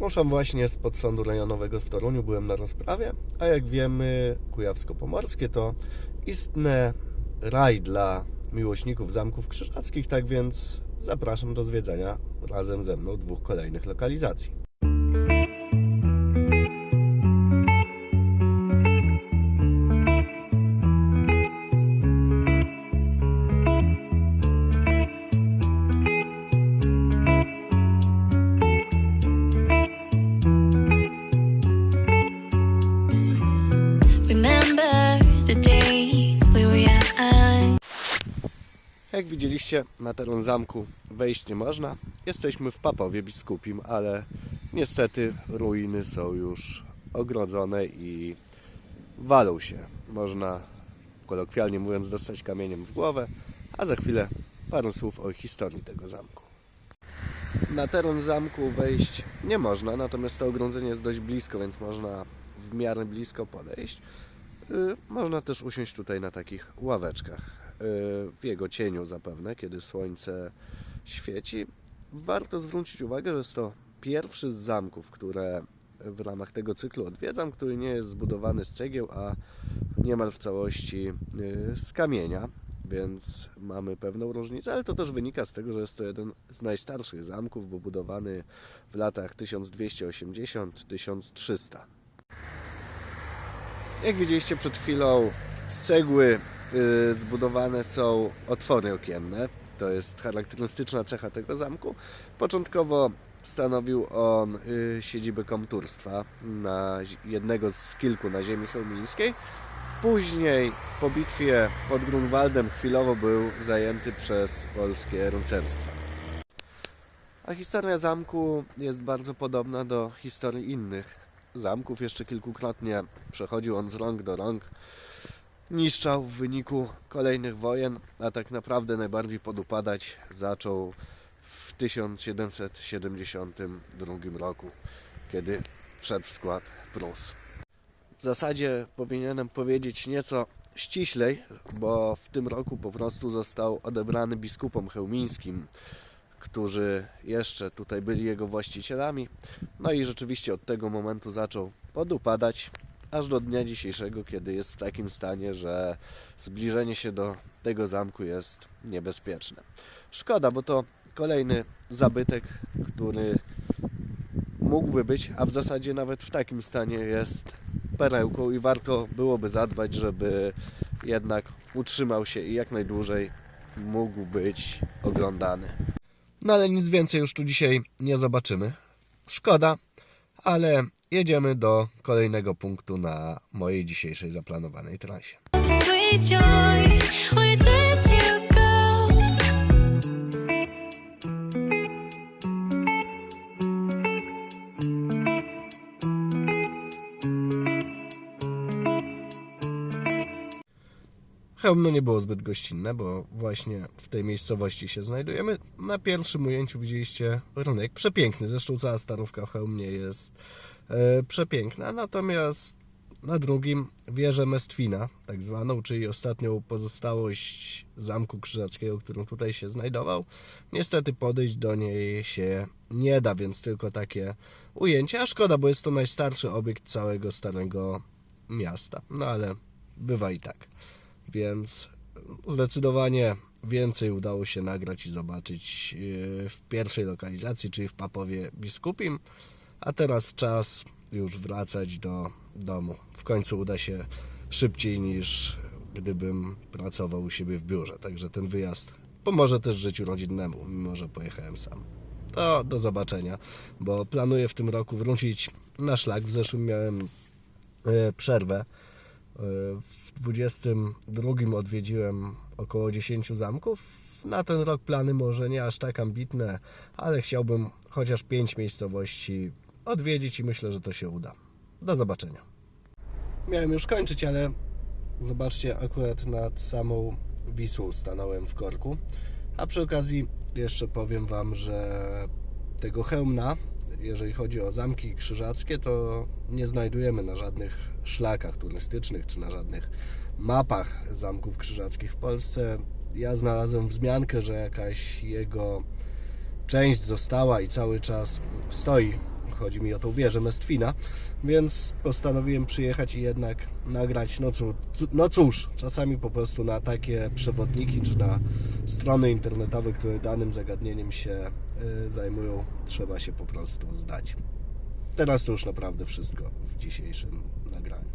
Ruszam właśnie spod sądu rejonowego w Toruniu, byłem na rozprawie, a jak wiemy Kujawsko-Pomorskie to istny raj dla miłośników zamków krzyżackich, tak więc zapraszam do zwiedzania razem ze mną dwóch kolejnych lokalizacji. Jak widzieliście, na teren zamku wejść nie można. Jesteśmy w Papowie Biskupim, ale niestety ruiny są już ogrodzone i walą się. Można, kolokwialnie mówiąc, dostać kamieniem w głowę, a za chwilę parę słów o historii tego zamku. Na teren zamku wejść nie można, natomiast to ogrodzenie jest dość blisko, więc można w miarę blisko podejść. Y, Można też usiąść tutaj na takich ławeczkach w jego cieniu zapewne, kiedy słońce świeci. Warto zwrócić uwagę, że jest to pierwszy z zamków, które w ramach tego cyklu odwiedzam, który nie jest zbudowany z cegieł, a niemal w całości y, z kamienia, więc mamy pewną różnicę, ale to też wynika z tego, że jest to jeden z najstarszych zamków, bo budowany w latach 1280-1300. Jak widzieliście przed chwilą, z cegły zbudowane są otwory okienne. To jest charakterystyczna cecha tego zamku. Początkowo stanowił on y, siedzibę komturstwa na jednego z kilku na ziemi chełmińskiej. Później po bitwie pod Grunwaldem chwilowo był zajęty przez polskie rycerstwa. A historia zamku jest bardzo podobna do historii innych zamków. Jeszcze kilkukrotnie przechodził on z rąk do rąk. Niszczał w wyniku kolejnych wojen, a tak naprawdę najbardziej podupadać zaczął w 1772 roku, kiedy wszedł w skład Prus. W zasadzie powinienem powiedzieć nieco ściślej, bo w tym roku po prostu został odebrany biskupom chełmińskim, którzy jeszcze tutaj byli jego właścicielami. No i rzeczywiście od tego momentu zaczął podupadać, aż do dnia dzisiejszego, kiedy jest w takim stanie, że zbliżenie się do tego zamku jest niebezpieczne. Szkoda, bo to kolejny zabytek, który mógłby być, a w zasadzie nawet w takim stanie jest perełką i warto byłoby zadbać, żeby jednak utrzymał się i jak najdłużej mógł być oglądany. No ale nic więcej już tu dzisiaj nie zobaczymy. Szkoda, ale jedziemy do kolejnego punktu na mojej dzisiejszej zaplanowanej trasie. Chełmno nie było zbyt gościnne, bo właśnie w tej miejscowości się znajdujemy. Na pierwszym ujęciu widzieliście rynek przepiękny, zresztą cała starówka w Chełmnie jest e, przepiękna, natomiast na drugim wieżę Mestwina, tak zwaną, czyli ostatnią pozostałość Zamku Krzyżackiego, którym tutaj się znajdował. Niestety podejść do niej się nie da, więc tylko takie ujęcie, a szkoda, bo jest to najstarszy obiekt całego Starego Miasta. No ale bywa i tak. Więc zdecydowanie więcej udało się nagrać i zobaczyć yy, w pierwszej lokalizacji, czyli w Papowie Biskupim. A teraz czas już wracać do domu. W końcu uda się szybciej niż gdybym pracował u siebie w biurze. Także ten wyjazd pomoże też życiu rodzinnemu, mimo że pojechałem sam. To do zobaczenia, bo planuję w tym roku wrócić na szlak. W zeszłym miałem e, przerwę. W 22 odwiedziłem około 10 zamków. Na ten rok plany może nie aż tak ambitne, ale chciałbym chociaż 5 miejscowości odwiedzić i myślę, że to się uda. Do zobaczenia. Miałem już kończyć, ale zobaczcie, akurat nad samą Wisłą stanąłem w korku. A przy okazji jeszcze powiem Wam, że tego hełmna, jeżeli chodzi o zamki krzyżackie, to nie znajdujemy na żadnych szlakach turystycznych czy na żadnych mapach zamków krzyżackich w Polsce. Ja znalazłem wzmiankę, że jakaś jego część została i cały czas stoi. Chodzi mi o tą wieżę Mestwina, więc postanowiłem przyjechać i jednak nagrać. No cóż, no cóż, czasami po prostu na takie przewodniki czy na strony internetowe, które danym zagadnieniem się Y, zajmują, trzeba się po prostu zdać. Teraz to już naprawdę wszystko w dzisiejszym nagraniu.